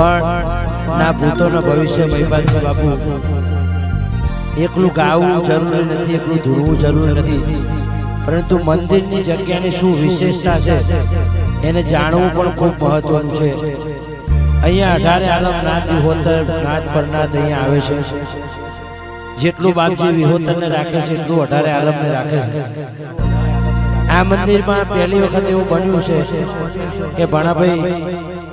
પણ ના ભૂતોના ભવિષ્ય મહિપાલસિંહ બાપુ. એકલું ગાવું જરૂરી નથી, એકલું ધૂળવું જરૂરી નથી. પરંતુ મંદિરની જગ્યાની શું વિશેષતા છે, એને જાણવું પણ ખૂબ મહત્વનું છે. અહીંયા અઢારે આલમ નાથ વિહોતર નાથ પરનાથ અહીંયા આવે છે. જેટલું બાપજી વિહોતરને રાખે છે, એટલું અઢારે આલમને રાખે છે. આ મંદિરમાં પહેલી વખત એવું બન્યું છે કે ભણાભાઈ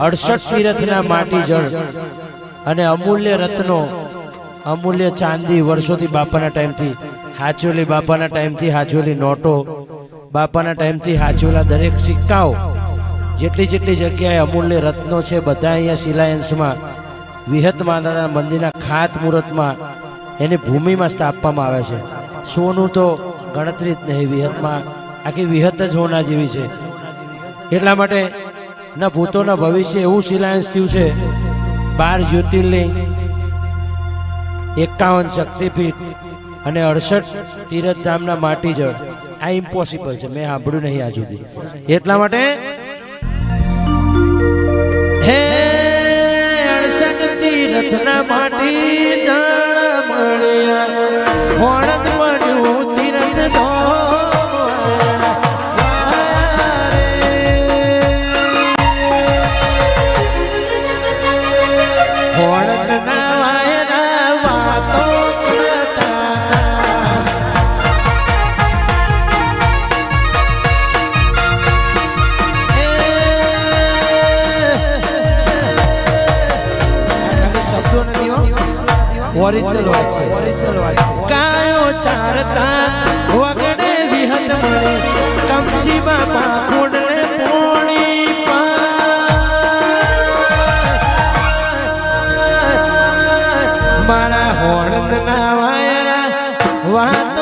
અડસઠ તીરથના માટી જળ અને અમૂલ્ય રત્નો, અમૂલ્ય ચાંદી વર્ષોથી બાપાના ટાઈમથી હાચવેલી બાપાના ટાઈમથી હાચવેલી નોટો, બાપાના ટાઈમથી હાચવેલા દરેક સિક્કાઓ, જેટલી જેટલી જગ્યાએ અમૂલ્ય રત્નો છે, બધા અહીંયા શિલાયન્સમાં, વિહત માતાના મંદિરના ખાત મુહૂર્તમાં, એની ભૂમિમાં સ્થાપવામાં આવે છે. સોનું તો ગણતરી જ નહીં, વિહતમાં આખી વિહત જ હોના જેવી છે. એટલા માટે ન ભૂતોના ભવિષ્ય એવું શિલાયંશ થયું છે. બાર જ્યોતિર્લિંગ, એકાવન શક્તિપીઠ અને અડસઠ તીરથધામના માટી જળ. આ ઇમ્પોસિબલ છે. મેં સાંભળ્યું નહીં આ સુધી. એટલા માટે હે અડસઠ તીરથના માટી જળ મળ્યું. ઓરિજિનલ વાત છે ઓરિજિનલ વાત છે કાયો ચારતા મારા હોળંદ ના વાયરા વાત